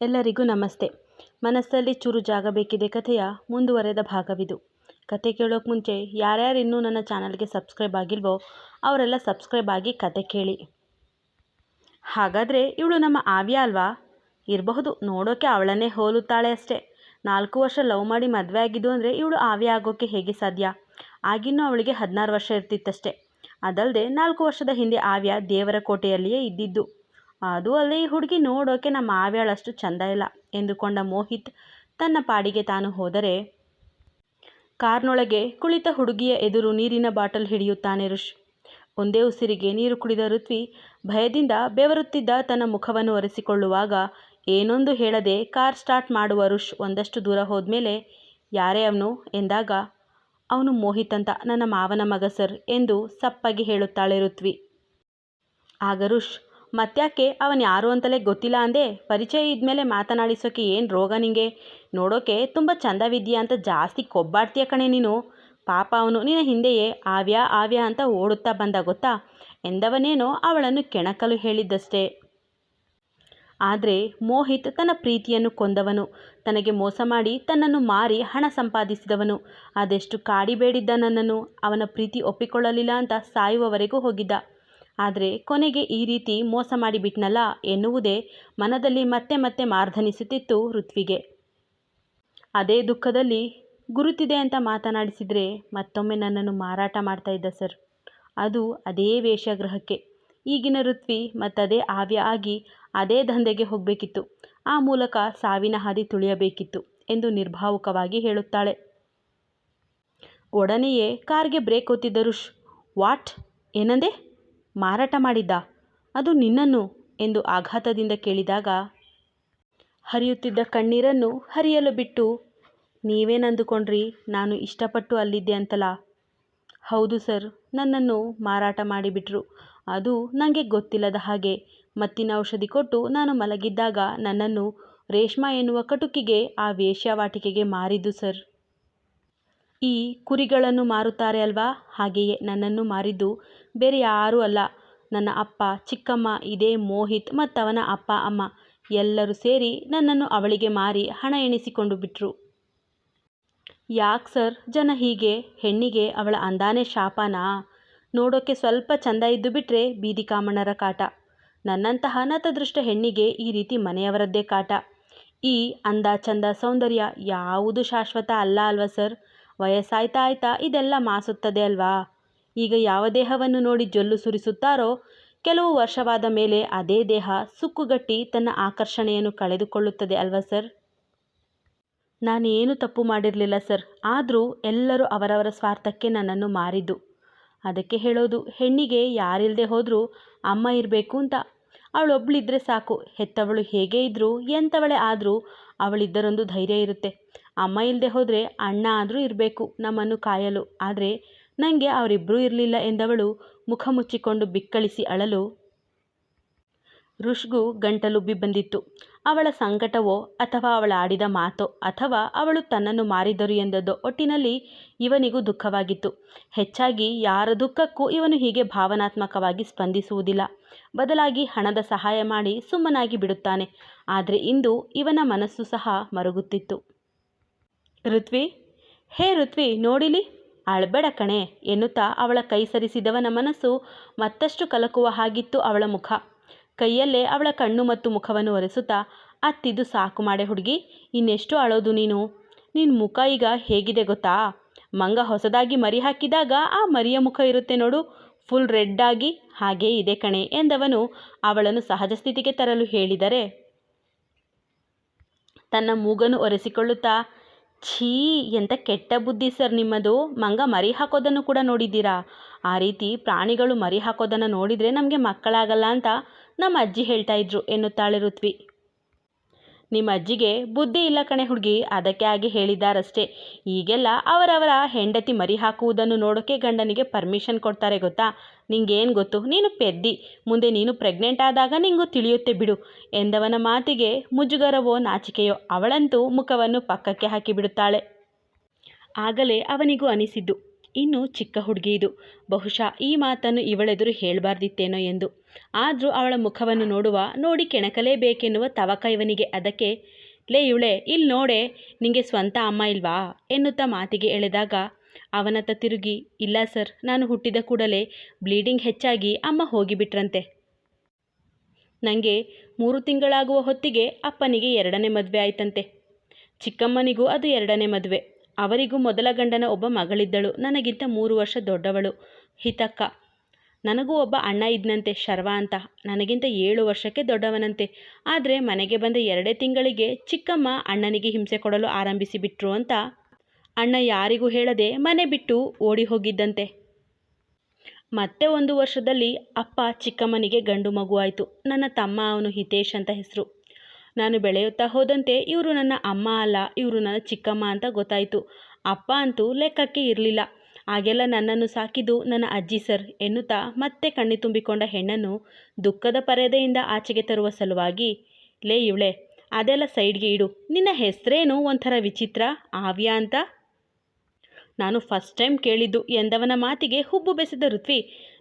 ಎಲ್ಲರಿಗೂ ನಮಸ್ತೆ. ಮನಸ್ಸಲ್ಲಿ ಚೂರು ಜಾಗ ಬೇಕಿದೆ ಕಥೆಯ ಮುಂದುವರೆದ ಭಾಗವಿದು. ಕತೆ ಕೇಳೋಕೆ ಮುಂಚೆ ಯಾರ್ಯಾರು ಇನ್ನೂ ನನ್ನ ಚಾನಲ್ಗೆ ಸಬ್ಸ್ಕ್ರೈಬ್ ಆಗಿಲ್ವೋ ಅವರೆಲ್ಲ ಸಬ್ಸ್ಕ್ರೈಬ್ ಆಗಿ ಕತೆ ಕೇಳಿ. ಹಾಗಾದರೆ ಇವಳು ನಮ್ಮ ಆವ್ಯ ಅಲ್ವಾ? ಇರಬಹುದು, ನೋಡೋಕೆ ಅವಳನ್ನೇ ಹೋಲುತ್ತಾಳೆ ಅಷ್ಟೇ. ನಾಲ್ಕು ವರ್ಷ ಲವ್ ಮಾಡಿ ಮದುವೆ ಆಗಿದ್ದು ಅಂದರೆ ಇವಳು ಆವ್ಯ ಆಗೋಕ್ಕೆ ಹೇಗೆ ಸಾಧ್ಯ? ಆಗಿನ್ನೂ ಅವಳಿಗೆ ಹದಿನಾರು ವರ್ಷ ಇರ್ತಿತ್ತಷ್ಟೆ. ಅದಲ್ಲದೆ ನಾಲ್ಕು ವರ್ಷದ ಹಿಂದೆ ಆವ್ಯ ದೇವರ ಕೋಟೆಯಲ್ಲಿಯೇ ಇದ್ದಿದ್ದು. ಅದು ಅಲ್ಲಿ ಈ ಹುಡುಗಿ ನೋಡೋಕೆ ನಮ್ಮ ಆವ್ಯಾಳಷ್ಟು ಚಂದ ಇಲ್ಲ ಎಂದುಕೊಂಡ ಮೋಹಿತ್ ತನ್ನ ಪಾಡಿಗೆ ತಾನು ಹೋದರೆ ಕಾರ್ನೊಳಗೆ ಕುಳಿತ ಹುಡುಗಿಯ ಎದುರು ನೀರಿನ ಬಾಟಲ್ ಹಿಡಿಯುತ್ತಾನೆ ರುಷ್ ಒಂದೇ ಉಸಿರಿಗೆ ನೀರು ಕುಡಿದ ಋತ್ವಿ ಭಯದಿಂದ ಬೆವರುತ್ತಿದ್ದ ತನ್ನ ಮುಖವನ್ನು ಒರೆಸಿಕೊಳ್ಳುವಾಗ ಏನೊಂದು ಹೇಳದೆ ಕಾರ್ ಸ್ಟಾರ್ಟ್ ಮಾಡುವ ರುಷ್ ಒಂದಷ್ಟು ದೂರ ಹೋದ್ಮೇಲೆ, ಯಾರೇ ಅವನು? ಎಂದಾಗ, ಅವನು ಮೋಹಿತ್ ಅಂತ ನನ್ನ ಮಾವನ ಮಗ ಸರ್ ಎಂದು ಸಪ್ಪಾಗಿ ಹೇಳುತ್ತಾಳೆ ಋತ್ವಿ. ಆಗ ಋಷ್ ಮತ್ತ್ಯಾಕೆ ಅವನು ಯಾರು ಅಂತಲೇ ಗೊತ್ತಿಲ್ಲ ಅಂದೆ. ಪರಿಚಯ ಇದ್ಮೇಲೆ ಮಾತನಾಡಿಸೋಕೆ ಏನು ರೋಗ ನಿಂಗೆ? ನೋಡೋಕೆ ತುಂಬ ಚಂದವಿದ್ಯಾ ಅಂತ ಜಾಸ್ತಿ ಕೊಬ್ಬಾಡ್ತೀಯ ಕಣೆ ನೀನು. ಪಾಪ ಅವನು ನಿನ್ನ ಹಿಂದೆಯೇ ಆವ್ಯ ಆವ್ಯ ಅಂತ ಓಡುತ್ತಾ ಬಂದ ಗೊತ್ತಾ? ಎಂದವನೇನೋ ಅವಳನ್ನು ಕೆಣಕಲು ಹೇಳಿದ್ದಷ್ಟೇ. ಆದರೆ ಮೋಹಿತ್ ತನ್ನ ಪ್ರೀತಿಯನ್ನು ಕೊಂದವನು. ತನಗೆ ಮೋಸ ಮಾಡಿ ತನ್ನನ್ನು ಮಾರಿ ಹಣ ಸಂಪಾದಿಸಿದವನು. ಅದೆಷ್ಟು ಕಾಡಿಬೇಡಿದ್ದ ನನ್ನನ್ನು. ಅವನ ಪ್ರೀತಿ ಒಪ್ಪಿಕೊಳ್ಳಲಿಲ್ಲ ಅಂತ ಸಾಯುವವರೆಗೂ ಹೋಗಿದ್ದ. ಆದರೆ ಕೊನೆಗೆ ಈ ರೀತಿ ಮೋಸ ಮಾಡಿಬಿಟ್ನಲ್ಲ ಎನ್ನುವುದೇ ಮನದಲ್ಲಿ ಮತ್ತೆ ಮತ್ತೆ ಮಾರ್ಧನಿಸುತ್ತಿತ್ತು ಋತ್ವಿಗೆ. ಅದೇ ದುಃಖದಲ್ಲಿ ಗುರುತಿದೆ ಅಂತ ಮಾತನಾಡಿಸಿದರೆ ಮತ್ತೊಮ್ಮೆ ನನ್ನನ್ನು ಮಾರಾಟ ಮಾಡ್ತಾ ಇದ್ದ ಸರ್. ಅದು ಅದೇ ವೇಷಗ್ರಹಕ್ಕೆ. ಈಗಿನ ಋತ್ವಿ ಮತ್ತದೇ ಆವ್ಯ ಆಗಿ ಅದೇ ದಂಧೆಗೆ ಹೋಗಬೇಕಿತ್ತು. ಆ ಮೂಲಕ ಸಾವಿನ ಹಾದಿ ತುಳಿಯಬೇಕಿತ್ತು ಎಂದು ನಿರ್ಭಾವುಕವಾಗಿ ಹೇಳುತ್ತಾಳೆ. ಒಡನೆಯೇ ಕಾರ್ಗೆ ಬ್ರೇಕ್ ಒತ್ತಿದ್ದ ವಾಟ್? ಏನಂದೆ? ಮಾರಾಟ ಮಾಡಿದ್ದ. ಅದು ನಿನ್ನನ್ನು? ಎಂದು ಆಘಾತದಿಂದ ಕೇಳಿದಾಗ, ಹರಿಯುತ್ತಿದ್ದ ಕಣ್ಣೀರನ್ನು ಹರಿಯಲು ಬಿಟ್ಟು ನೀವೇನಂದುಕೊಂಡ್ರಿ ನಾನು ಇಷ್ಟಪಟ್ಟು ಅಲ್ಲಿದ್ದೆ ಅಂತಲ್ಲ ಹೌದು ಸರ್, ನನ್ನನ್ನು ಮಾರಾಟ ಮಾಡಿಬಿಟ್ರು. ಅದು ನನಗೆ ಗೊತ್ತಿಲ್ಲದ ಹಾಗೆ, ಮತ್ತಿನ ಔಷಧಿ ಕೊಟ್ಟು ನಾನು ಮಲಗಿದ್ದಾಗ ನನ್ನನ್ನು ರೇಷ್ಮಾ ಎನ್ನುವ ಕಟುಕಿಗೆ, ಆ ವೇಶ್ಯಾವಾಟಿಕೆಗೆ ಮಾರಿದ್ದು ಸರ್. ಈ ಕುರಿಗಳನ್ನು ಮಾರುತ್ತಾರೆ ಅಲ್ವಾ? ಹಾಗೆಯೇ ನನ್ನನ್ನು ಮಾರಿದ್ದು ಬೇರೆ ಯಾರೂ ಅಲ್ಲ. ನನ್ನ ಅಪ್ಪ, ಚಿಕ್ಕಮ್ಮ, ಇದೇ ಮೋಹಿತ್ ಮತ್ತವನ ಅಪ್ಪ, ಅಮ್ಮ. ಎಲ್ಲರೂ ಸೇರಿ ನನ್ನನ್ನು ಅವಳಿಗೆ ಮಾರಿ ಹಣ ಎಣಿಸಿಕೊಂಡು ಬಿಟ್ರು. ಯಾಕೆ ಸರ್? ಜನ ಹೀಗೆ, ಹೆಣ್ಣಿಗೆ, ಅವಳ ಅಂದಾನೇ ಶಾಪನಾ? ನೋಡೋಕ್ಕೆ ಸ್ವಲ್ಪ ಚಂದ ಇದ್ದು ಬಿಟ್ಟರೆ ಬೀದಿ ಕಾಮಣ್ಣರ ಕಾಟ. ನನ್ನಂತಹ ನತದೃಷ್ಟ ಹೆಣ್ಣಿಗೆ ಈ ರೀತಿ ಮನೆಯವರದ್ದೇ ಕಾಟ. ಈ ಅಂದ ಚಂದ ಸೌಂದರ್ಯ ಯಾವುದು ಶಾಶ್ವತ ಅಲ್ಲ ಅಲ್ವಾ ಸರ್? ವಯಸ್ಸಾಯ್ತಾ ಆಯ್ತಾ ಇದೆಲ್ಲ ಮಾಸುತ್ತದೆ ಅಲ್ವಾ? ಈಗ ಯಾವ ದೇಹವನ್ನು ನೋಡಿ ಜೊಲ್ಲು ಸುರಿಸುತ್ತಾರೋ ಕೆಲವು ವರ್ಷವಾದ ಮೇಲೆ ಅದೇ ದೇಹ ಸುಕ್ಕುಗಟ್ಟಿ ತನ್ನ ಆಕರ್ಷಣೆಯನ್ನು ಕಳೆದುಕೊಳ್ಳುತ್ತದೆ ಅಲ್ವಾ ಸರ್? ನಾನೇನು ತಪ್ಪು ಮಾಡಿರಲಿಲ್ಲ ಸರ್. ಆದರೂ ಎಲ್ಲರೂ ಅವರವರ ಸ್ವಾರ್ಥಕ್ಕೆ ನನ್ನನ್ನು ಮಾರಿದ್ದು. ಅದಕ್ಕೆ ಹೇಳೋದು, ಹೆಣ್ಣಿಗೆ ಯಾರಿಲ್ಲದೆ ಹೋದರೂ ಅಮ್ಮ ಇರಬೇಕು ಅಂತ. ಅವಳೊಬ್ಳಿದ್ರೆ ಸಾಕು. ಹೆತ್ತವಳು ಹೇಗೆ ಇದ್ದರೂ ಎಂಥವಳೆ ಆದರೂ ಅವಳಿದ್ದರೊಂದು ಧೈರ್ಯ ಇರುತ್ತೆ. ಅಮ್ಮ ಇಲ್ಲದೆ ಹೋದರೆ ಅಣ್ಣ ಆದರೂ ಇರಬೇಕು ನಮ್ಮನ್ನು ಕಾಯಲು. ಆದರೆ ನನಗೆ ಅವರಿಬ್ಬರೂ ಇರಲಿಲ್ಲ ಎಂದವಳು ಮುಖ ಮುಚ್ಚಿಕೊಂಡು ಬಿಕ್ಕಳಿಸಿ ಅಳಲು. ಋಷ್ಗೂ ಗಂಟಲುಬ್ಬಿ ಬಂದಿತ್ತು. ಅವಳ ಸಂಕಟವೋ ಅಥವಾ ಅವಳ ಆಡಿದ ಮಾತೋ ಅಥವಾ ಅವಳು ತನ್ನನ್ನು ಮಾರಿದರು ಎಂದದ್ದೋ ಒಟ್ಟಿನಲ್ಲಿ ಇವನಿಗೂ ದುಃಖವಾಗಿತ್ತು. ಹೆಚ್ಚಾಗಿ ಯಾರ ದುಃಖಕ್ಕೂ ಇವನು ಹೀಗೆ ಭಾವನಾತ್ಮಕವಾಗಿ ಸ್ಪಂದಿಸುವುದಿಲ್ಲ. ಬದಲಾಗಿ ಹಣದ ಸಹಾಯ ಮಾಡಿ ಸುಮ್ಮನಾಗಿ ಬಿಡುತ್ತಾನೆ. ಆದರೆ ಇಂದು ಇವನ ಮನಸ್ಸು ಸಹ ಮರುಗುತ್ತಿತ್ತು. ಋತ್ವಿ? ಹೇ ಋತ್ವಿ, ನೋಡಿಲಿ? ಅಳ್ಬೇಡ ಕಣೆ ಎನ್ನುತ್ತಾ ಅವಳ ಕೈ ಸರಿಸಿದವನ ಮನಸ್ಸು ಮತ್ತಷ್ಟು ಕಲಕುವ ಹಾಗಿತ್ತು ಅವಳ ಮುಖ. ಕೈಯಲ್ಲೇ ಅವಳ ಕಣ್ಣು ಮತ್ತು ಮುಖವನ್ನು ಒರೆಸುತ್ತಾ ಅತ್ತಿದ್ದು ಸಾಕು ಮಾಡೆ ಹುಡುಗಿ, ಇನ್ನೆಷ್ಟು ಅಳೋದು ನೀನು? ನಿನ್ನ ಮುಖ ಈಗ ಹೇಗಿದೆ ಗೊತ್ತಾ? ಮಂಗ ಹೊಸದಾಗಿ ಮರಿ ಹಾಕಿದಾಗ ಆ ಮರಿಯ ಮುಖ ಇರುತ್ತೆ ನೋಡು, ಫುಲ್ ರೆಡ್ ಆಗಿ ಹಾಗೇ ಇದೆ ಕಣೆ ಎಂದವನು ಅವಳನ್ನು ಸಹಜ ಸ್ಥಿತಿಗೆ ತರಲು ಹೇಳಿದರೆ. ತನ್ನ ಮೂಗನ್ನು ಒರೆಸಿಕೊಳ್ಳುತ್ತಾ ಛೀ ಎಂಥ ಕೆಟ್ಟ ಬುದ್ಧಿ ಸರ್ ನಿಮ್ಮದು. ಮಂಗ ಮರಿ ಹಾಕೋದನ್ನು ಕೂಡ ನೋಡಿದ್ದೀರಾ? ಆ ರೀತಿ ಪ್ರಾಣಿಗಳು ಮರಿ ಹಾಕೋದನ್ನು ನೋಡಿದರೆ ನಮಗೆ ಮಕ್ಕಳಾಗಲ್ಲ ಅಂತ ನಮ್ಮ ಅಜ್ಜಿ ಹೇಳ್ತಾ ಇದ್ರು ಎನ್ನುತ್ತಾಳೆ ಋತ್ವಿ. ನಿಮ್ಮ ಅಜ್ಜಿಗೆ ಬುದ್ಧಿ ಇಲ್ಲ ಕಣೆ ಹುಡುಗಿ, ಅದಕ್ಕೆ ಆಗಿ ಹೇಳಿದ್ದಾರಷ್ಟೇ. ಈಗೆಲ್ಲ ಅವರವರ ಹೆಂಡತಿ ಮರಿ ಹಾಕುವುದನ್ನು ನೋಡೋಕೆ ಗಂಡನಿಗೆ ಪರ್ಮಿಷನ್ ಕೊಡ್ತಾರೆ ಗೊತ್ತಾ? ನಿಂಗೇನು ಗೊತ್ತು? ನೀನು ಪೆದ್ದಿ. ಮುಂದೆ ನೀನು ಪ್ರೆಗ್ನೆಂಟ್ ಆದಾಗ ನಿಂಗೂ ತಿಳಿಯುತ್ತೆ ಬಿಡು ಎಂದವನ ಮಾತಿಗೆ ಮುಜುಗರವೋ ನಾಚಿಕೆಯೋ ಅವಳಂತೂ ಮುಖವನ್ನು ಪಕ್ಕಕ್ಕೆ ಹಾಕಿಬಿಡುತ್ತಾಳೆ. ಆಗಲೇ ಅವನಿಗೂ ಅನಿಸಿದ್ದು ಇನ್ನೂ ಚಿಕ್ಕ ಹುಡುಗಿ ಇದು. ಬಹುಶಃ ಈ ಮಾತನ್ನು ಇವಳೆದುರು ಹೇಳಬಾರ್ದಿತ್ತೇನೋ ಎಂದು. ಆದರೂ ಅವಳ ಮುಖವನ್ನು ನೋಡುವ, ನೋಡಿ ಕೆಣಕಲೇಬೇಕೆನ್ನುವ ತವಕ ಇವನಿಗೆ ಅದಕ್ಕೆ, ಲೇ ಇವಳೆ ಇಲ್ಲಿ ನೋಡೆ, ನಿಂಗೆ ಸ್ವಂತ ಅಮ್ಮ ಇಲ್ವಾ? ಎನ್ನುತ್ತಾ ಮಾತಿಗೆ ಎಳೆದಾಗ, ಅವನತ್ತ ತಿರುಗಿ, ಇಲ್ಲ ಸರ್, ನಾನು ಹುಟ್ಟಿದ ಕೂಡಲೇ ಬ್ಲೀಡಿಂಗ್ ಹೆಚ್ಚಾಗಿ ಅಮ್ಮ ಹೋಗಿಬಿಟ್ರಂತೆ. ನನಗೆ ಮೂರು ತಿಂಗಳಾಗುವ ಹೊತ್ತಿಗೆ ಅಪ್ಪನಿಗೆ ಎರಡನೇ ಮದುವೆ ಆಯ್ತಂತೆ. ಚಿಕ್ಕಮ್ಮನಿಗೂ ಅದು ಎರಡನೇ ಮದುವೆ. ಅವರಿಗೂ ಮೊದಲ ಗಂಡನ ಒಬ್ಬ ಮಗಳಿದ್ದಳು. ನನಗಿಂತ ಮೂರು ವರ್ಷ ದೊಡ್ಡವಳು. ಹಿತಕ್ಕ. ನನಗೂ ಒಬ್ಬ ಅಣ್ಣ ಇದ್ನಂತೆ ಶರ್ವ ಅಂತ. ನನಗಿಂತ ಏಳು ವರ್ಷಕ್ಕೆ ದೊಡ್ಡವನಂತೆ. ಆದರೆ ಮನೆಗೆ ಬಂದ ಎರಡೇ ತಿಂಗಳಿಗೆ ಚಿಕ್ಕಮ್ಮ ಅಣ್ಣನಿಗೆ ಹಿಂಸೆ ಕೊಡಲು ಆರಂಭಿಸಿಬಿಟ್ರು ಅಂತ ಅಣ್ಣ ಯಾರಿಗೂ ಹೇಳದೆ ಮನೆ ಬಿಟ್ಟು ಓಡಿ ಹೋಗಿದ್ದಂತೆ. ಮತ್ತೆ ಒಂದು ವರ್ಷದಲ್ಲಿ ಅಪ್ಪ ಚಿಕ್ಕಮ್ಮನಿಗೆ ಗಂಡು ಮಗುವಾಯಿತು ನನ್ನ ತಮ್ಮ ಅವನು ಹಿತೇಶ್ ಅಂತ ಹೆಸರು. ನಾನು ಬೆಳೆಯುತ್ತಾ ಹೋದಂತೆ ಇವರು ನನ್ನ ಅಮ್ಮ ಅಲ್ಲ, ಇವರು ನನ್ನ ಚಿಕ್ಕಮ್ಮ ಅಂತ ಗೊತ್ತಾಯಿತು. ಅಪ್ಪ ಅಂತೂ ಲೆಕ್ಕಕ್ಕೆ ಇರಲಿಲ್ಲ. ಆಗೆಲ್ಲ ನನ್ನನ್ನು ಸಾಕಿದ್ದು ನನ್ನ ಅಜ್ಜಿ ಸರ್ ಎನ್ನುತ್ತಾ ಮತ್ತೆ ಕಣ್ಣಿ ತುಂಬಿಕೊಂಡ ಹೆಣ್ಣನ್ನು ದುಃಖದ ಪರದೆಯಿಂದ ಆಚೆಗೆ ತರುವ ಸಲುವಾಗಿ, ಲೇ ಇವಳೆ, ಅದೆಲ್ಲ ಸೈಡ್ಗೆ ಇಡು. ನಿನ್ನ ಹೆಸರೇನು? ಒಂಥರ ವಿಚಿತ್ರ, ಆವ್ಯ ಅಂತ? ನಾನು ಫಸ್ಟ್ ಟೈಮ್ ಕೇಳಿದ್ದು ಎಂದವನ ಮಾತಿಗೆ ಹುಬ್ಬು ಬೆಸೆದ ಋತ್ವಿ,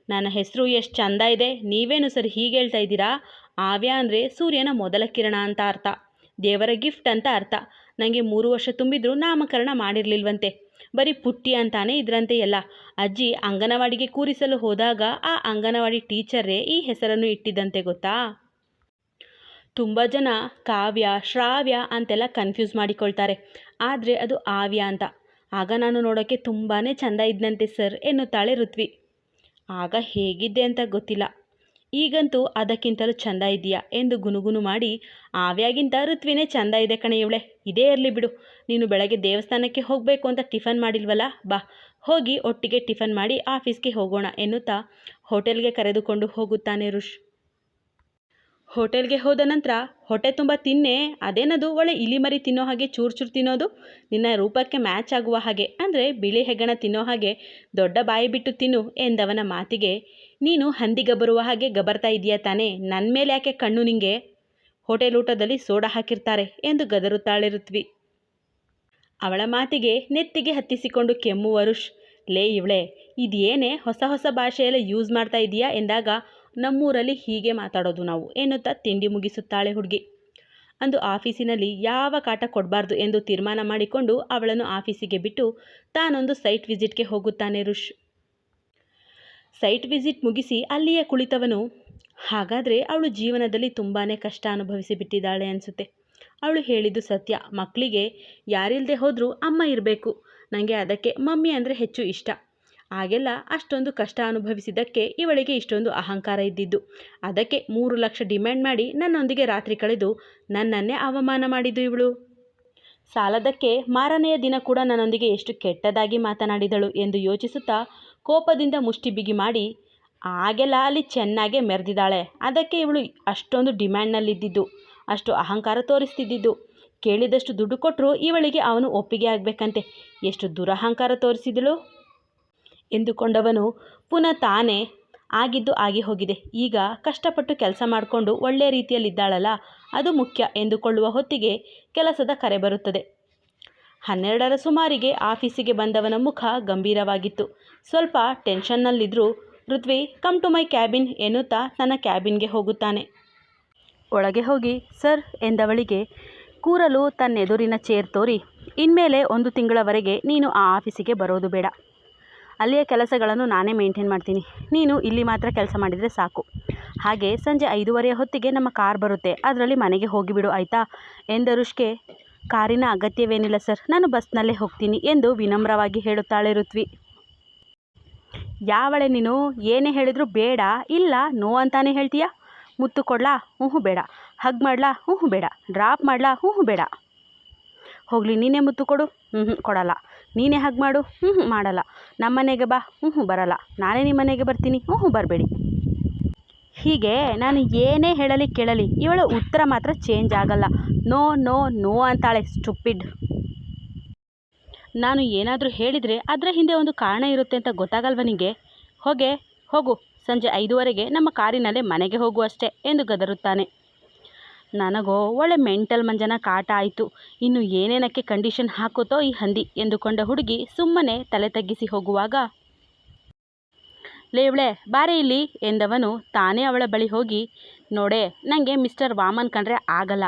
ನನ್ನ ಹೆಸರು ಎಷ್ಟು ಚಂದ ಇದೆ, ನೀವೇನು ಸರ್ ಹೀಗೆ ಹೇಳ್ತಾ ಇದ್ದೀರಾ? ಆವ್ಯ ಅಂದರೆ ಸೂರ್ಯನ ಮೊದಲ ಕಿರಣ ಅಂತ ಅರ್ಥ. ದೇವರ ಗಿಫ್ಟ್ ಅಂತ ಅರ್ಥ. ನನಗೆ ಮೂರು ವರ್ಷ ತುಂಬಿದ್ರೂ ನಾಮಕರಣ ಮಾಡಿರಲಿಲ್ವಂತೆ. ಬರೀ ಪುಟ್ಟಿ ಅಂತಾನೆ ಇದ್ರಂತೆ ಎಲ್ಲ. ಅಜ್ಜಿ ಅಂಗನವಾಡಿಗೆ ಕೂರಿಸಲು ಹೋದಾಗ ಆ ಅಂಗನವಾಡಿ ಟೀಚರೇ ಈ ಹೆಸರನ್ನು ಇಟ್ಟಿದ್ದಂತೆ ಗೊತ್ತಾ? ತುಂಬ ಜನ ಕಾವ್ಯ, ಶ್ರಾವ್ಯ ಅಂತೆಲ್ಲ ಕನ್ಫ್ಯೂಸ್ ಮಾಡಿಕೊಳ್ತಾರೆ. ಆದರೆ ಅದು ಆವ್ಯ ಅಂತ. ಆಗ ನಾನು ನೋಡೋಕ್ಕೆ ತುಂಬಾ ಚೆಂದ ಇದ್ದಂತೆ ಸರ್ ಎನ್ನುತ್ತಾಳೆ ಋತ್ವಿ. ಆಗ ಹೇಗಿದ್ದೆ ಅಂತ ಗೊತ್ತಿಲ್ಲ. ಈಗಂತೂ ಅದಕ್ಕಿಂತಲೂ ಚಂದ ಇದೆಯಾ ಎಂದು ಗುನುಗುನು ಮಾಡಿ, ಆವ್ಯಾಗಿಂತ ಋತ್ವಿನೇ ಚಂದ ಇದೆ ಕಣೆ ಇವಳೆ, ಇದೇ ಇರಲಿ ಬಿಡು. ನೀನು ಬೆಳಗ್ಗೆ ದೇವಸ್ಥಾನಕ್ಕೆ ಹೋಗಬೇಕು ಅಂತ ಟಿಫನ್ ಮಾಡಿಲ್ವಲ್ಲ, ಬಾ. ಹೋಗಿ ಒಟ್ಟಿಗೆ ಟಿಫನ್ ಮಾಡಿ ಆಫೀಸ್ಗೆ ಹೋಗೋಣ ಎನ್ನುತ್ತಾ ಹೋಟೆಲ್ಗೆ ಕರೆದುಕೊಂಡು ಹೋಗುತ್ತಾನೆ ಋಷ್. ಹೋಟೆಲ್ಗೆ ಹೋದ ನಂತರ ಹೊಟ್ಟೆ ತುಂಬ ತಿನ್ನೆ, ಅದೇನದು ಒಳ್ಳೆ ಇಲಿಮರಿ ತಿನ್ನೋ ಹಾಗೆ ಚೂರು ಚೂರು ತಿನ್ನೋದು? ನಿನ್ನ ರೂಪಕ್ಕೆ ಮ್ಯಾಚ್ ಆಗುವ ಹಾಗೆ, ಅಂದರೆ ಬಿಳಿ ಹೆಗ್ಗಣ ತಿನ್ನೋ ಹಾಗೆ ದೊಡ್ಡ ಬಾಯಿ ಬಿಟ್ಟು ತಿನ್ನು ಎಂದವನ ಮಾತಿಗೆ, ನೀನು ಹಂದಿಗೆ ಬರುವ ಹಾಗೆ ಗಬರ್ತಾ ಇದೆಯಾ ತಾನೇ? ನನ್ನ ಮೇಲೆ ಯಾಕೆ ಕಣ್ಣು ನಿಂಗೆ? ಹೋಟೆಲ್ ಊಟದಲ್ಲಿ ಸೋಡಾ ಹಾಕಿರ್ತಾರೆ ಎಂದು ಗದರುತ್ತಾಳೆ ಋತ್ವಿ ಅವಳ ಮಾತಿಗೆ ನೆತ್ತಿಗೆ ಹತ್ತಿಸಿಕೊಂಡು ಕೆಮ್ಮು ವರುಷ್, ಲೇ ಇವಳೆ ಇದೇನೇ ಹೊಸ ಹೊಸ ಭಾಷೆಯೆಲ್ಲ ಯೂಸ್ ಮಾಡ್ತಾ ಇದೀಯಾ ಎಂದಾಗ ನಮ್ಮೂರಲ್ಲಿ ಹೀಗೆ ಮಾತಾಡೋದು ನಾವು ಎನ್ನುತ್ತಾ ತಿಂಡಿ ಮುಗಿಸುತ್ತಾಳೆ ಹುಡುಗಿ. ಅಂದು ಆಫೀಸಿನಲ್ಲಿ ಯಾವ ಕಾಟ ಕೊಡಬಾರ್ದು ಎಂದು ತೀರ್ಮಾನ ಮಾಡಿಕೊಂಡು ಅವಳನ್ನು ಆಫೀಸಿಗೆ ಬಿಟ್ಟು ತಾನೊಂದು ಸೈಟ್ ವಿಸಿಟ್ಗೆ ಹೋಗುತ್ತಾನೆ ರುಷ್ ಸೈಟ್ ವಿಸಿಟ್ ಮುಗಿಸಿ ಅಲ್ಲಿಯೇ ಕುಳಿತವನು. ಹಾಗಾದರೆ ಅವಳು ಜೀವನದಲ್ಲಿ ತುಂಬಾ ಕಷ್ಟ ಅನುಭವಿಸಿ ಬಿಟ್ಟಿದ್ದಾಳೆ ಅನಿಸುತ್ತೆ. ಅವಳು ಹೇಳಿದ್ದು ಸತ್ಯ. ಮಕ್ಕಳಿಗೆ ಯಾರಿಲ್ಲದೆ ಹೋದರೂ ಅಮ್ಮ ಇರಬೇಕು. ನನಗೆ ಅದಕ್ಕೆ ಮಮ್ಮಿ ಅಂದರೆ ಹೆಚ್ಚು ಇಷ್ಟ. ಆಗೆಲ್ಲ ಅಷ್ಟೊಂದು ಕಷ್ಟ ಅನುಭವಿಸಿದ್ದಕ್ಕೆ ಇವಳಿಗೆ ಇಷ್ಟೊಂದು ಅಹಂಕಾರ ಇದ್ದಿದ್ದು. ಅದಕ್ಕೆ ಮೂರು ಲಕ್ಷ ಡಿಮ್ಯಾಂಡ್ ಮಾಡಿ ನನ್ನೊಂದಿಗೆ ರಾತ್ರಿ ಕಳೆದು ನನ್ನನ್ನೇ ಅವಮಾನ ಮಾಡಿದ್ದು ಇವಳು. ಸಾಲದಕ್ಕೆ ಮಾರನೆಯ ದಿನ ಕೂಡ ನನ್ನೊಂದಿಗೆ ಎಷ್ಟು ಕೆಟ್ಟದಾಗಿ ಮಾತನಾಡಿದಳು ಎಂದು ಯೋಚಿಸುತ್ತಾ ಕೋಪದಿಂದ ಮುಷ್ಟಿ ಬಿಗಿ ಮಾಡಿ ಆಗೆಲ್ಲ ಅಲ್ಲಿ ಚೆನ್ನಾಗೆ ಮೆರೆದಿದ್ದಾಳೆ. ಅದಕ್ಕೆ ಇವಳು ಅಷ್ಟೊಂದು ಡಿಮ್ಯಾಂಡ್ನಲ್ಲಿದ್ದಿದ್ದು. ಅಷ್ಟು ಅಹಂಕಾರ ತೋರಿಸ್ತಿದ್ದಿದ್ದು. ಕೇಳಿದಷ್ಟು ದುಡ್ಡು ಕೊಟ್ಟರು ಇವಳಿಗೆ ಅವನು ಒಪ್ಪಿಗೆ ಆಗಬೇಕಂತೆ. ಎಷ್ಟು ದುರಹಂಕಾರ ತೋರಿಸಿದಳು. ಎಂದುಕೊಂಡವನು ಪುನಃ ತಾನೇ ಆಗಿದ್ದು ಆಗಿ ಹೋಗಿದೆ ಈಗ ಕಷ್ಟಪಟ್ಟು ಕೆಲಸ ಮಾಡಿಕೊಂಡು ಒಳ್ಳೆಯ ರೀತಿಯಲ್ಲಿದ್ದಾಳಲ್ಲ, ಅದು ಮುಖ್ಯ ಎಂದುಕೊಳ್ಳುವ ಹೊತ್ತಿಗೆ ಕೆಲಸದ ಕರೆ ಬರುತ್ತದೆ. ಹನ್ನೆರಡರ ಸುಮಾರಿಗೆ ಆಫೀಸಿಗೆ ಬಂದವನ ಮುಖ ಗಂಭೀರವಾಗಿತ್ತು. ಸ್ವಲ್ಪ ಟೆನ್ಷನ್ನಲ್ಲಿದ್ದರೂ Ruthvi, come to my cabin ಎನ್ನುತ್ತಾ ತನ್ನ ಕ್ಯಾಬಿನ್ಗೆ ಹೋಗುತ್ತಾನೆ. ಒಳಗೆ ಹೋಗಿ, ಸರ್ ಎಂದವಳಿಗೆ ಕೂರಲು ತನ್ನೆದುರಿನ ಚೇರ್ ತೋರಿ, ಇನ್ಮೇಲೆ ಒಂದು ತಿಂಗಳವರೆಗೆ ನೀನು ಆ ಆಫೀಸಿಗೆ ಬರೋದು ಬೇಡ. ಅಲ್ಲಿಯ ಕೆಲಸಗಳನ್ನು ನಾನೇ ಮೇಂಟೈನ್ ಮಾಡ್ತೀನಿ. ನೀನು ಇಲ್ಲಿ ಮಾತ್ರ ಕೆಲಸ ಮಾಡಿದರೆ ಸಾಕು. ಹಾಗೆ ಸಂಜೆ ಐದೂವರೆಯ ಹೊತ್ತಿಗೆ ನಮ್ಮ ಕಾರ್ ಬರುತ್ತೆ. ಅದರಲ್ಲಿ ಮನೆಗೆ ಹೋಗಿಬಿಡು, ಆಯಿತಾ? ಎಂದರುಷ್ಕೆ ಕಾರಿನ ಅಗತ್ಯವೇನಿಲ್ಲ ಸರ್. ನಾನು ಬಸ್ನಲ್ಲೇ ಹೋಗ್ತೀನಿ ಎಂದು ವಿನಮ್ರವಾಗಿ ಹೇಳುತ್ತಾಳೆ ಋತ್ವಿ. ಯಾವಳೆ ನೀನು? ಏನೇ ಹೇಳಿದ್ರು ಬೇಡ. ಇಲ್ಲ, ನೋ ಅಂತಾನೆ ಹೇಳ್ತೀಯಾ? ಮುತ್ತು ಕೊಡ್ಲಾ? ಹ್ಞೂ ಬೇಡ. ಹಗ್ ಮಾಡ್ಲಾ? ಹ್ಞೂ ಬೇಡ. ಡ್ರಾಪ್ ಮಾಡ್ಲಾ? ಹ್ಞೂ ಬೇಡ. ಹೋಗಲಿ, ನೀನೇ ಮುತ್ತು ಕೊಡು. ಹ್ಞೂ ಕೊಡಲ್ಲ. ನೀನೇ ಹಾಗೆ ಮಾಡು. ಹ್ಞೂ ಹ್ಞೂ ಮಾಡಲ್ಲ. ನಮ್ಮ ಮನೆಗೆ ಬಾ. ಹ್ಞೂ ಹ್ಞೂ ಬರಲ್ಲ. ನಾನೇ ನಿಮ್ಮ ಮನೆಗೆ ಬರ್ತೀನಿ. ಹ್ಞೂ ಹ್ಞೂ ಬರಬೇಡಿ. ಹೀಗೆ ನಾನು ಏನೇ ಹೇಳಲಿ ಕೇಳಲಿ, ಇವಳ ಉತ್ತರ ಮಾತ್ರ ಚೇಂಜ್ ಆಗಲ್ಲ. ನೋ ನೋ ನೋ ಅಂತಾಳೆ ಸ್ಟುಪಿಡ್ ನಾನು ಏನಾದರೂ ಹೇಳಿದರೆ ಅದರ ಹಿಂದೆ ಒಂದು ಕಾರಣ ಇರುತ್ತೆ ಅಂತ ಗೊತ್ತಾಗಲ್ವ ನಿನಗೆ ಹೋಗೆ, ಹೋಗು. ಸಂಜೆ ಐದುವರೆಗೆ ನಮ್ಮ ಕಾರಿನಲ್ಲೇ ಮನೆಗೆ ಹೋಗು ಅಷ್ಟೇ ಎಂದು ಗದರುತ್ತಾನೆ. ನನಗೋ ಒಳ್ಳೆ ಮೆಂಟಲ್ ಮಂಜನ ಕಾಟ ಆಯಿತು. ಇನ್ನು ಏನೇನಕ್ಕೆ ಕಂಡೀಷನ್ ಹಾಕುತ್ತೋ ಈ ಹಂದಿ ಎಂದುಕೊಂಡ ಹುಡುಗಿ ಸುಮ್ಮನೆ ತಲೆ ತಗ್ಗಿಸಿ ಹೋಗುವಾಗ ಲೇವಳೆ ಬಾರೆ ಇಲ್ಲಿ, ಎಂದವನು ತಾನೇ ಅವಳ ಬಳಿ ಹೋಗಿ, ನೋಡೆ ನನಗೆ ಮಿಸ್ಟರ್ ವಾಮನ್ ಕಂಡ್ರೆ ಆಗಲ್ಲ.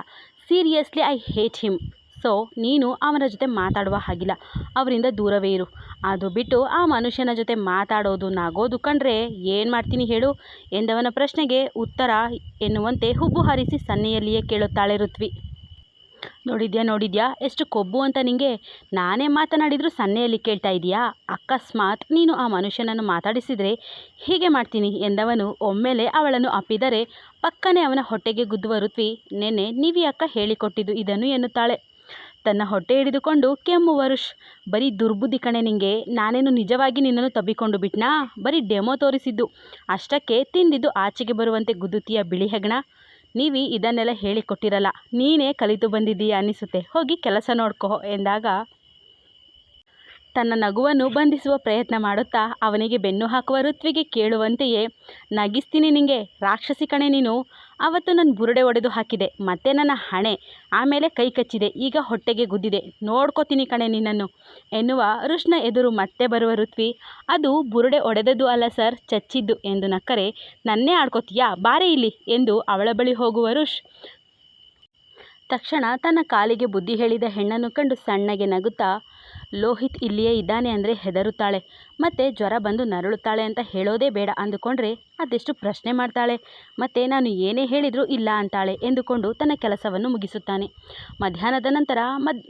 Seriously I hate him. So ನೀನು ಅವನ ಜೊತೆ ಮಾತಾಡುವ ಹಾಗಿಲ್ಲ. ಅವರಿಂದ ದೂರವೇ ಇರು. ಅದು ಬಿಟ್ಟು ಆ ಮನುಷ್ಯನ ಜೊತೆ ಮಾತಾಡೋದು ನಗೋದು ಕಂಡ್ರೆ ಏನು ಮಾಡ್ತೀನಿ ಹೇಳು? ಎಂದವನ ಪ್ರಶ್ನೆಗೆ ಉತ್ತರ ಎನ್ನುವಂತೆ ಹುಬ್ಬು ಹಾರಿಸಿ ಸನ್ನೆಯಲ್ಲಿಯೇ ಕೇಳುತ್ತಾಳೆ ಋತ್ವಿ. ನೋಡಿದ್ಯಾ ನೋಡಿದ್ಯಾ, ಎಷ್ಟು ಕೊಬ್ಬು ಅಂತ ನಿಂಗೆ? ನಾನೇ ಮಾತನಾಡಿದರೂ ಸನ್ನೆಯಲ್ಲಿ ಕೇಳ್ತಾ ಇದೀಯಾ ಅಕಸ್ಮಾತ್ ನೀನು ಆ ಮನುಷ್ಯನನ್ನು ಮಾತಾಡಿಸಿದರೆ ಹೀಗೆ ಮಾಡ್ತೀನಿ ಎಂದವನು ಒಮ್ಮೆಲೆ ಅವಳನ್ನು ಅಪ್ಪಿದರೆ ಪಕ್ಕನೆ ಅವನ ಹೊಟ್ಟೆಗೆ ಗುದ್ದುವ ಋತ್ವಿ, ನೆನ್ನೆ ನೀವಿ ಅಕ್ಕ ಹೇಳಿಕೊಟ್ಟಿದ್ದು ಇದನ್ನು? ಎನ್ನುತ್ತಾಳೆ. ತನ್ನ ಹೊಟ್ಟೆ ಹಿಡಿದುಕೊಂಡು, ಕೆಮ್ಮು ವರುಷ್, ಬರೀ ದುರ್ಬುದ್ಧಿ ಕಣೆ ನಿಂಗೆ. ನಾನೇನು ನಿಜವಾಗಿ ನಿನ್ನನ್ನು ತಬ್ಬಿಕೊಂಡು ಬಿಟ್ನಾ? ಬರೀ ಡೆಮೋ ತೋರಿಸಿದ್ದು. ಅಷ್ಟಕ್ಕೆ ತಿಂದಿದ್ದು ಆಚೆಗೆ ಬರುವಂತೆ ಗುದುತಿಯ ಬಿಳಿ ಹೆಗಣ. ನೀವಿ ಇದನ್ನೆಲ್ಲ ಹೇಳಿಕೊಟ್ಟಿರಲ್ಲ ನೀನೇ ಕಲಿತು ಬಂದಿದ್ದೀಯ ಅನ್ನಿಸುತ್ತೆ ಹೋಗಿ ಕೆಲಸ ನೋಡ್ಕೋ, ಎಂದಾಗ ತನ್ನ ನಗುವನ್ನು ಬಂಧಿಸುವ ಪ್ರಯತ್ನ ಮಾಡುತ್ತಾ ಅವನಿಗೆ ಬೆನ್ನು ಹಾಕುವ ಋತ್ವಿಗೆ ಕೇಳುವಂತೆಯೇ, ನಗಿಸ್ತೀನಿ ನಿಂಗೆ. ರಾಕ್ಷಸಿ ಕಣೆ ನೀನು. ಅವತ್ತು ನನ್ನ ಬುರುಡೆ ಒಡೆದು ಹಾಕಿದೆ, ಮತ್ತೆ ನನ್ನ ಹಣೆ ಆಮೇಲೆ ಕೈ ಕಚ್ಚಿದೆ, ಈಗ ಹೊಟ್ಟೆಗೆ ಗುದ್ದಿದೆ. ನೋಡ್ಕೋತೀನಿ ಕಣೆ ನಿನ್ನನ್ನು ಎನ್ನುವ ಋಷ್ಣ ಎದುರು ಮತ್ತೆ ಬರುವ ಋತ್ವಿ, ಅದು ಬುರುಡೆ ಒಡೆದದ್ದು ಅಲ್ಲ ಸರ್, ಚಚ್ಚಿದ್ದು ಎಂದು ನಕ್ಕರೆ, ನನ್ನೇ ಆಡ್ಕೋತೀಯಾ? ಬಾರೆ ಇಲ್ಲಿ ಎಂದು ಅವಳ ಬಳಿ ಹೋಗುವ ಋಷ್ ತಕ್ಷಣ ತನ್ನ ಕಾಲಿಗೆ ಬುದ್ಧಿ ಹೇಳಿದ ಹೆಣ್ಣನ್ನು ಕಂಡು ಸಣ್ಣಗೆ ನಗುತ್ತಾ ಲೋಹಿತ್ ಇಲ್ಲಿಯೇ ಇದ್ದಾನೆ ಅಂದರೆ ಹೆದರುತ್ತಾಳೆ. ಮತ್ತೆ ಜ್ವರ ಬಂದು ನರಳುತ್ತಾಳೆ ಅಂತ ಹೇಳೋದೇ ಬೇಡ ಅಂದುಕೊಂಡ್ರೆ ಅದೆಷ್ಟು ಪ್ರಶ್ನೆ ಮಾಡ್ತಾಳೆ. ಮತ್ತೆ ನಾನು ಏನೇ ಹೇಳಿದರೂ ಇಲ್ಲ ಅಂತಾಳೆ ಎಂದುಕೊಂಡು ತನ್ನ ಕೆಲಸವನ್ನು ಮುಗಿಸುತ್ತಾನೆ. ಮಧ್ಯಾಹ್ನದ ನಂತರ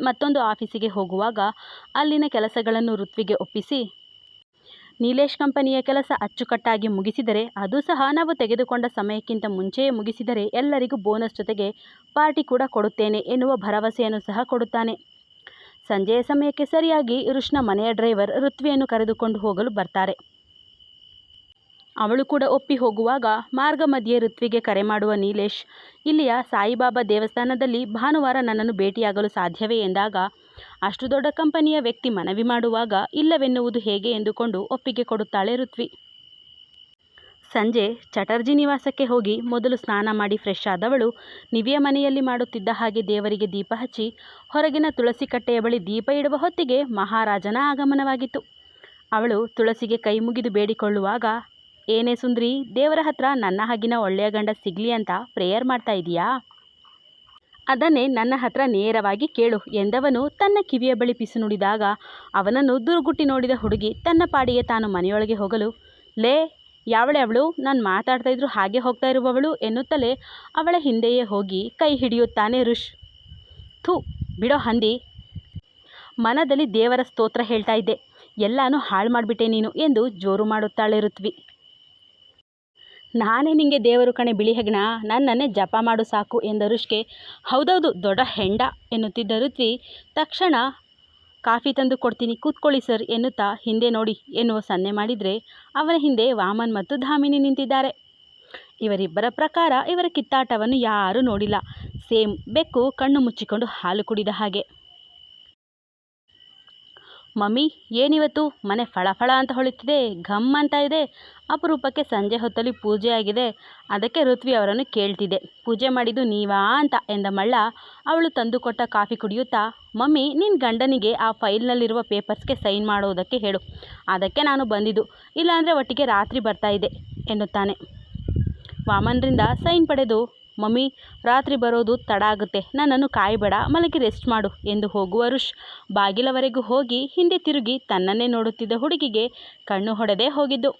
ಮತ್ತೊಂದು ಆಫೀಸಿಗೆ ಹೋಗುವಾಗ ಅಲ್ಲಿನ ಕೆಲಸಗಳನ್ನು ಋತ್ವಿಗೆ ಒಪ್ಪಿಸಿ ನೀಲೇಶ್ ಕಂಪನಿಯ ಕೆಲಸ ಅಚ್ಚುಕಟ್ಟಾಗಿ ಮುಗಿಸಿದರೆ ಅದು ಸಹ ನಾವು ತೆಗೆದುಕೊಂಡ ಸಮಯಕ್ಕಿಂತ ಮುಂಚೆಯೇ ಮುಗಿಸಿದರೆ ಎಲ್ಲರಿಗೂ ಬೋನಸ್ ಜೊತೆಗೆ ಪಾರ್ಟಿ ಕೂಡ ಕೊಡುತ್ತೇನೆ ಎನ್ನುವ ಭರವಸೆಯನ್ನು ಸಹ ಕೊಡುತ್ತಾನೆ. ಸಂಜೆಯ ಸಮಯಕ್ಕೆ ಸರಿಯಾಗಿ ರುಷ್ನ ಮನೆಯ ಡ್ರೈವರ್ ಋತ್ವಿಯನ್ನು ಕರೆದುಕೊಂಡು ಹೋಗಲು ಬರ್ತಾರೆ. ಅವಳು ಕೂಡ ಒಪ್ಪಿ ಹೋಗುವಾಗ ಮಾರ್ಗ ಮಧ್ಯೆ ಋತ್ವಿಗೆ ಕರೆ ಮಾಡುವ ನೀಲೇಶ್, ಇಲ್ಲಿಯ ಸಾಯಿಬಾಬಾ ದೇವಸ್ಥಾನದಲ್ಲಿ ಭಾನುವಾರ ನನ್ನನ್ನು ಭೇಟಿಯಾಗಲು ಸಾಧ್ಯವೇ ಎಂದಾಗ ಅಷ್ಟು ದೊಡ್ಡ ಕಂಪನಿಯ ವ್ಯಕ್ತಿ ಮನವಿ ಮಾಡುವಾಗ ಇಲ್ಲವೆನ್ನುವುದು ಹೇಗೆ ಎಂದುಕೊಂಡು ಒಪ್ಪಿಗೆ ಕೊಡುತ್ತಾಳೆ ಋತ್ವಿ. ಸಂಜೆ ಚಟರ್ಜಿ ನಿವಾಸಕ್ಕೆ ಹೋಗಿ ಮೊದಲು ಸ್ನಾನ ಮಾಡಿ ಫ್ರೆಶ್ ಆದವಳು ನಿವಿಯ ಮನೆಯಲ್ಲಿ ಮಾಡುತ್ತಿದ್ದ ಹಾಗೆ ದೇವರಿಗೆ ದೀಪ ಹಚ್ಚಿ ಹೊರಗಿನ ತುಳಸಿ ಕಟ್ಟೆಯ ಬಳಿ ದೀಪ ಇಡುವ ಹೊತ್ತಿಗೆ ಮಹಾರಾಜನ ಆಗಮನವಾಗಿತ್ತು. ಅವಳು ತುಳಸಿಗೆ ಕೈ ಮುಗಿದು ಬೇಡಿಕೊಳ್ಳುವಾಗ, ಏನೇ ಸುಂದ್ರಿ, ದೇವರ ಹತ್ರ ನನ್ನ ಹಾಗಿನ ಒಳ್ಳೆಯ ಗಂಡ ಸಿಗಲಿ ಅಂತ ಪ್ರೇಯರ್ ಮಾಡ್ತಾ ಇದೀಯಾ? ಅದನ್ನೇ ನನ್ನ ಹತ್ರ ನೇರವಾಗಿ ಕೇಳು ಎಂದವನು ತನ್ನ ಕಿವಿಯ ಬಳಿ ಪಿಸು ನುಡಿದಾಗ ಅವನನ್ನು ದುರುಗುಟ್ಟಿ ನೋಡಿದ ಹುಡುಗಿ ತನ್ನ ಪಾಡಿಗೆ ತಾನು ಮನೆಯೊಳಗೆ ಹೋಗಲು, ಲೇ ಯಾವಳೆ ಅವಳು? ನಾನು ಮಾತಾಡ್ತಾ ಇದ್ರು ಹಾಗೆ ಹೋಗ್ತಾ ಇರುವವಳು ಎನ್ನುತ್ತಲೇ ಅವಳ ಹಿಂದೆಯೇ ಹೋಗಿ ಕೈ ಹಿಡಿಯುತ್ತಾನೆ ಋಷ್. ಥೂ, ಬಿಡೋ ಹಂದಿ. ಮನದಲ್ಲಿ ದೇವರ ಸ್ತೋತ್ರ ಹೇಳ್ತಾ ಇದ್ದೆ. ಎಲ್ಲಾನು ಹಾಳು ಮಾಡಿಬಿಟ್ಟೆ ನೀನು ಎಂದು ಜೋರು ಮಾಡುತ್ತಾಳೆ ಋತ್ವಿ. ನಾನೇ ನಿಂಗೆ ದೇವರು ಕಣೆ ಬಿಳಿ ಹೆಗ್ಣ, ನನ್ನನ್ನೇ ಜಪ ಮಾಡು ಸಾಕು ಎಂದ ಋಷ್ಗೆ, ಹೌದೌದು ದೊಡ್ಡ ಹೆಂಡ ಎನ್ನುತ್ತಿದ್ದ ಋತ್ವಿ ತಕ್ಷಣ ಕಾಫಿ ತಂದು ಕೊಡ್ತೀನಿ, ಕೂತ್ಕೊಳ್ಳಿ ಸರ್ ಎನ್ನುತ್ತಾ ಹಿಂದೆ ನೋಡಿ ಎನ್ನುವ ಸನ್ನೆ ಮಾಡಿದರೆ ಅವರ ಹಿಂದೆ ವಾಮನ್ ಮತ್ತು ಧಾಮಿನಿ ನಿಂತಿದ್ದಾರೆ. ಇವರಿಬ್ಬರ ಪ್ರಕಾರ ಇವರ ಕಿತ್ತಾಟವನ್ನು ಯಾರೂ ನೋಡಿಲ್ಲ. ಸೇಮ್ ಬೆಕ್ಕು ಕಣ್ಣು ಮುಚ್ಚಿಕೊಂಡು ಹಾಲು ಕುಡಿದ ಹಾಗೆ. ಮಮ್ಮಿ, ಏನಿವತ್ತು? ಮನೆ ಫಳ ಫಳ ಅಂತ ಹೊಳಿತಿದೆ, ಘಮ್ ಅಂತ ಇದೆ. ಅಪರೂಪಕ್ಕೆ ಸಂಜೆ ಹೊತ್ತಲ್ಲಿ ಪೂಜೆ ಆಗಿದೆ. ಅದಕ್ಕೆ ಋತ್ವಿ ಅವರನ್ನು ಕೇಳ್ತಿದೆ ಪೂಜೆ ಮಾಡಿದ್ದು ನೀವಾ ಅಂತ ಎಂದ ಮಳ್ಳ, ಅವಳು ತಂದುಕೊಟ್ಟ ಕಾಫಿ ಕುಡಿಯುತ್ತಾ, ಮಮ್ಮಿ ನಿನ್ನ ಗಂಡನಿಗೆ ಆ ಫೈಲ್ನಲ್ಲಿರುವ ಪೇಪರ್ಸ್ಗೆ ಸೈನ್ ಮಾಡೋದಕ್ಕೆ ಹೇಳು. ಅದಕ್ಕೆ ನಾನು ಬಂದಿದ್ದು. ಇಲ್ಲಾಂದರೆ ಒಟ್ಟಿಗೆ ರಾತ್ರಿ ಬರ್ತಾ ಇದೆ, ಎನ್ನುತ್ತಾನೆ. ವಾಮನ್ರಿಂದ ಸೈನ್ ಪಡೆದು ಮಮ್ಮಿ, ರಾತ್ರಿ ಬರೋದು ತಡ ಆಗುತ್ತೆ ನನ್ನನ್ನು ಕಾಯಬೇಡ, ಮಲಗಿ ರೆಸ್ಟ್ ಮಾಡು ಎಂದು ಹೋಗುವ ರುಷ್ ಬಾಗಿಲವರೆಗೂ ಹೋಗಿ ಹಿಂದೆ ತಿರುಗಿ ತನ್ನನ್ನೇ ನೋಡುತ್ತಿದ್ದ ಹುಡುಗಿಗೆ ಕಣ್ಣು ಹೊಡೆದೇ ಹೋಗಿದ್ದು.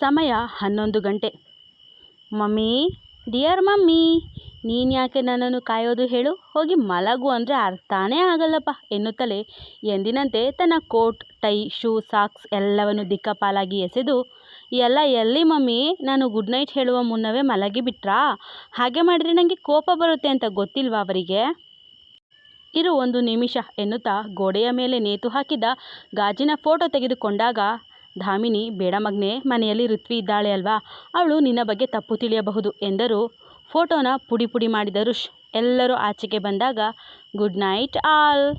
ಸಮಯ ಹನ್ನೊಂದು ಗಂಟೆ. ಮಮ್ಮಿ ಡಿಯರ್ ಮಮ್ಮಿ, ನೀನು ಯಾಕೆ ನನ್ನನ್ನು ಕಾಯೋದು ಹೇಳು? ಹೋಗಿ ಮಲಗು ಅಂದರೆ ಅರ್ಥನೇ ಆಗಲ್ಲಪ್ಪ ಎನ್ನುತ್ತಲೇ ಎಂದಿನಂತೆ ತನ್ನ ಕೋಟ್, ಟೈ, ಶೂ, ಸಾಕ್ಸ್ ಎಲ್ಲವನ್ನು ದಿಕ್ಕಪಾಲಾಗಿ ಎಸೆದು ಎಲ್ಲ ಎಲ್ಲಿ ಮಮ್ಮಿ? ನಾನು ಗುಡ್ ನೈಟ್ ಹೇಳುವ ಮುನ್ನವೇ ಮಲಗಿ ಬಿಟ್ರಾ? ಹಾಗೆ ಮಾಡಿದರೆ ನನಗೆ ಕೋಪ ಬರುತ್ತೆ ಅಂತ ಗೊತ್ತಿಲ್ವಾ ಅವರಿಗೆ? ಇರು ಒಂದು ನಿಮಿಷ ಎನ್ನುತ್ತಾ ಗೋಡೆಯ ಮೇಲೆ ನೇತು ಹಾಕಿದ ಗಾಜಿನ ಫೋಟೋ ತೆಗೆದುಕೊಂಡಾಗ, ಧಾಮಿನಿ, ಬೇಡ ಮಗ್ನೆ, ಮನೆಯಲ್ಲಿ ಋತ್ವಿ ಇದ್ದಾಳೆ ಅಲ್ವಾ? ಅವಳು ನಿನ್ನ ಬಗ್ಗೆ ತಪ್ಪು ತಿಳಿಯಬಹುದು ಎಂದರು. ಫೋಟೋನ ಪುಡಿ ಪುಡಿ ಮಾಡಿದ ಋಷ್ ಎಲ್ಲರೂ ಆಚೆಗೆ ಬಂದಾಗ good night all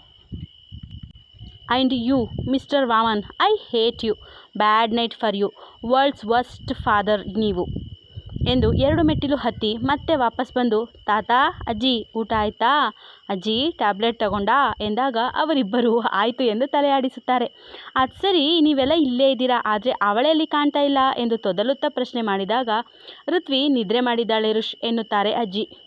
and you mister Vaman I hate you bad night for you, world's worst father ನೀವು ಎಂದು ಎರಡು ಮೆಟ್ಟಿಲು ಹತ್ತಿ ಮತ್ತೆ ವಾಪಸ್ ಬಂದು, ತಾತ, ಅಜ್ಜಿ, ಊಟ ಆಯ್ತಾ? ಅಜ್ಜಿ, ಟ್ಯಾಬ್ಲೆಟ್ ತಗೊಂಡಾ? ಎಂದಾಗ ಅವರಿಬ್ಬರೂ ಆಯಿತು ಎಂದು ತಲೆಯಾಡಿಸುತ್ತಾರೆ. ಅದು ಸರಿ, ನೀವೆಲ್ಲ ಇಲ್ಲೇ ಇದ್ದೀರಾ? ಆದರೆ ಅವಳೆಲ್ಲಿ ಕಾಣ್ತಾ ಇಲ್ಲ ಎಂದು ತೊದಲುತ್ತಾ ಪ್ರಶ್ನೆ ಮಾಡಿದಾಗ, ಋತ್ವಿ, ನಿದ್ರೆ ಮಾಡಿದ್ದಾಳೆ ರುಷ್ ಎನ್ನುತ್ತಾರೆ ಅಜ್ಜಿ.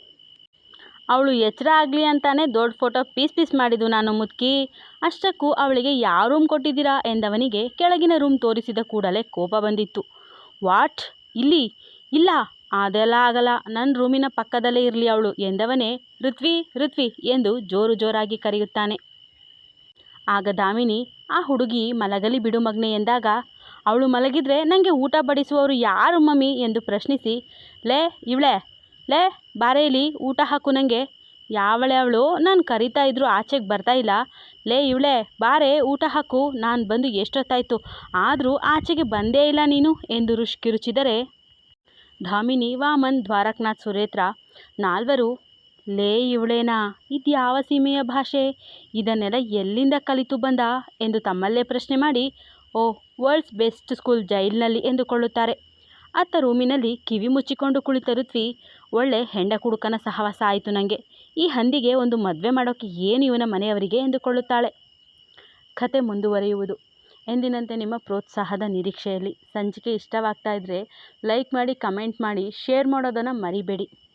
ಅವಳು ಎಚ್ಚರ ಆಗಲಿ ಅಂತಾನೆ ದೊಡ್ಡ ಫೋಟೋ ಪೀಸ್ ಪೀಸ್ ಮಾಡಿದ್ದು ನಾನು ಮುದುಕಿ ಅಷ್ಟಕ್ಕೂ ಅವಳಿಗೆ, ಯಾವ ರೂಮ್ ಕೊಟ್ಟಿದ್ದೀರಾ? ಎಂದವನಿಗೆ ಕೆಳಗಿನ ರೂಮ್ ತೋರಿಸಿದ ಕೂಡಲೇ ಕೋಪ ಬಂದಿತ್ತು. ವಾಟ್? ಇಲ್ಲಿ? ಇಲ್ಲ, ಅದೆಲ್ಲ ಆಗಲ್ಲ. ನನ್ನ ರೂಮಿನ ಪಕ್ಕದಲ್ಲೇ ಇರಲಿ ಅವಳು, ಎಂದವನೇ ಋತ್ವಿ ಋತ್ವಿ, ಎಂದು ಜೋರು ಜೋರಾಗಿ ಕರೆಯುತ್ತಾನೆ. ಆಗ ದಾಮಿನಿ, ಆ ಹುಡುಗಿ ಮಲಗಲಿ ಬಿಡು ಮಗ್ನೆ, ಎಂದಾಗ, ಅವಳು ಮಲಗಿದ್ರೆ ನನಗೆ ಊಟ ಬಡಿಸುವವರು ಯಾರು ಮಮ್ಮಿ? ಎಂದು ಪ್ರಶ್ನಿಸಿ, ಲೇ, ಇವಳೆ, ಲೇ ಬಾರೆ ಇಲ್ಲಿ ಊಟ ಹಾಕು ನನಗೆ ಯಾವಳೆ ಅವಳು? ನಾನು ಕರಿತಾ ಇದ್ರು ಆಚೆಗೆ ಬರ್ತಾ ಇಲ್ಲ. ಲೇ ಇವಳೆ, ಬಾರೆ, ಊಟ ಹಾಕು. ನಾನು ಬಂದು ಎಷ್ಟೊತ್ತಾಯಿತು? ಆದರೂ ಆಚೆಗೆ ಬಂದೇ ಇಲ್ಲ ನೀನು ಎಂದು ರುಷ್ ಕಿರುಚಿದರೆ. ಧಾಮಿನಿ, ವಾಮನ್, ದ್ವಾರಕನಾಥ್ ಸುರೇತ್ರ. ನಾಲ್ವರು, ಲೇ ಇವಳೇನಾ? ಇದು ಯಾವ ಸೀಮೆಯ ಭಾಷೆ? ಇದನ್ನೆಲ್ಲ ಎಲ್ಲಿಂದ ಕಲಿತು ಬಂದ? ಎಂದು ತಮ್ಮಲ್ಲೇ ಪ್ರಶ್ನೆ ಮಾಡಿ, ಓ, ವರ್ಲ್ಡ್ಸ್ ಬೆಸ್ಟ್ ಸ್ಕೂಲ್ ಜೈಲ್ನಲ್ಲಿ ಎಂದುಕೊಳ್ಳುತ್ತಾರೆ. ಅತ್ತ ರೂಮಿನಲ್ಲಿ ಕಿವಿ ಮುಚ್ಚಿಕೊಂಡು ಕುಳಿತ ಋತ್ವಿ ಒಳ್ಳೆ ಹೆಂಡ ಕುಡುಕನ ಸಹವಾಸ ಆಯಿತು ನನಗೆ ಈ ಹಂದಿಗೆ ಒಂದು ಮದುವೆ ಮಾಡೋಕ್ಕೆ ಏನು ಇವನ ಮನೆಯವರಿಗೆ ಎಂದುಕೊಳ್ಳುತ್ತಾಳೆ? ಕತೆ ಮುಂದುವರಿಯುವುದು. ಎಂದಿನಂತೆ ನಿಮ್ಮ ಪ್ರೋತ್ಸಾಹದ ನಿರೀಕ್ಷೆಯಲ್ಲಿ. ಸಂಚಿಕೆ ಇಷ್ಟವಾಗ್ತಾ ಇದ್ದರೆ ಲೈಕ್ ಮಾಡಿ, ಕಮೆಂಟ್ ಮಾಡಿ, ಶೇರ್ ಮಾಡೋದನ್ನು ಮರಿಬೇಡಿ.